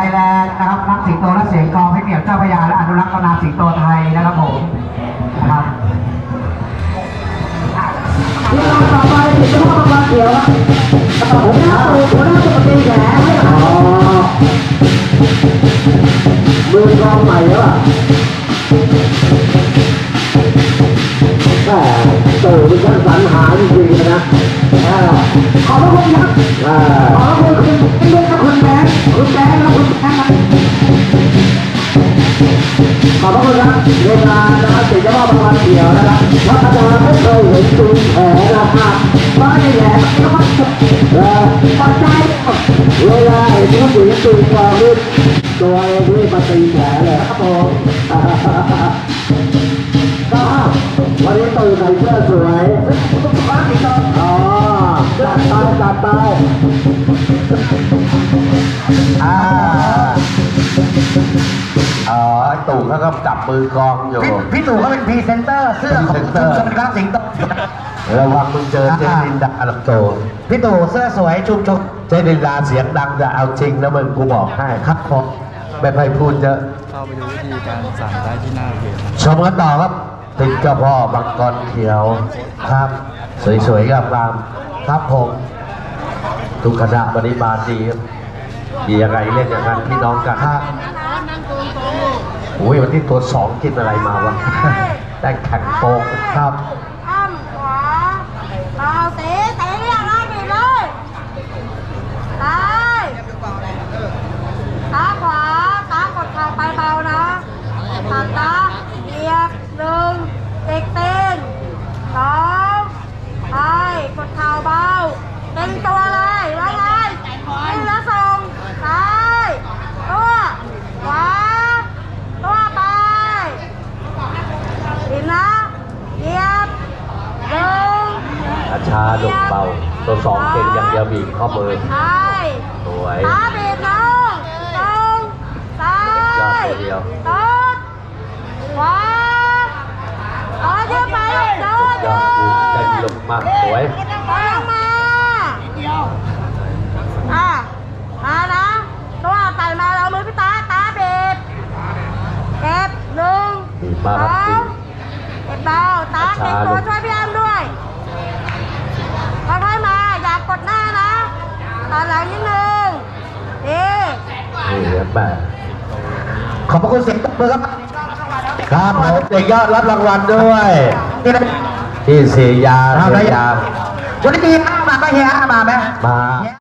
ไทยแลนด์นะครับนักสิงโตและเสียงกองให้เหนียวเจ้าพญาและอนุรักษ์ตำนานสิงโตไทยนะครับผมนะครับลำต่อไปถึงจะพ่อมาเขียวหัวหน้าตัวหัน้าตัวเป็นแผลให้อ๋อมือกองใหม่แล้วอะแต่ตัวมันช่างสรรหาจริงๆนะขอบพระคุณครับขอบพระคุณคุณ รับเวลานนะครับติดเฉพาะมาณเขียวนะครับวัฒนาไม่เคยเห็นตูแผลนะครับไม่แหลมก็มันเออปัจจัยเวลาเห็นผู้หญิงตูกองรุ่นตัวเองนี่มาตีแผลเลยครับผมก็วันนี้ตื่นใส่เสื้อสวยอ๋อจัดไปจัดไป ตู่เขาก็จับมือกองอยู่ พี่พี่ตู่ก็เป็นพรีเซนเตอร์เสื้อของพรีเซนเตอร์ชุมชนกราฟสิงโตระวังมึงเจอเจนินดาอัลโตพี่ตู่เสื้อสวยชุมชนเจนินดาเสียงดังจะเอาจริงนะมึงกูบอกให้ครับผมไม่ค่อยพูดเยอะ เข้าไปดูวิธีการสั่งได้ที่หน้าเพจ ชมกันต่อครับติดเจ้าพ่อบังกรเขียวครับ สวยๆกับรามครับผม ทุกคณะปฏิบาลดีครับดียังไงเล่นอย่างนั้นพี่น้องกันครับ โอ้ยวันที่ตัวสองกินอะไรมาวะ ได้แข่งโป๊กครับข้ามขวาต่อเตะเตะเรียกมาดิเลยซ้ายขาขวาขากดเข่าไปเบานะตัดตาเหยียบหนึ่งเด็กเต้นสองไปกดเข่าเบาเต็มตัวเลยแล้วไงนี่แล้วส่งซ้ายตัวขวาตัวไป ดินนะเหยียบหนึ่ง อาชาลง เบาตัวสองเก่งอย่างเดียวบีบข้อมือใช่สวยขาบีบน้องตรงซ้ายยอดตัวเดียวต้นขวาต่อเยอะไปลูกโดดยอดกูได้ลงมากสวยต่อลงมาอะมานะตัวไต่มาเรามือพี่ตาตาบีบเก็บหนึ่งดีมากครับดีเก็บเบาตาเก็บตัวช่วยพี่แอมด้วยค่อยๆมา อย่ากดหน้านะ ตอนหลังนิดนึงดีนี่ครับแม่ขอบพระคุณเสียงตบมือครับครับผมเด็กยอดรับรางวัลด้วยที่เสียยาครับเสียยาวันนี้มีห้ามาไหมเฮียห้ามาไหมมา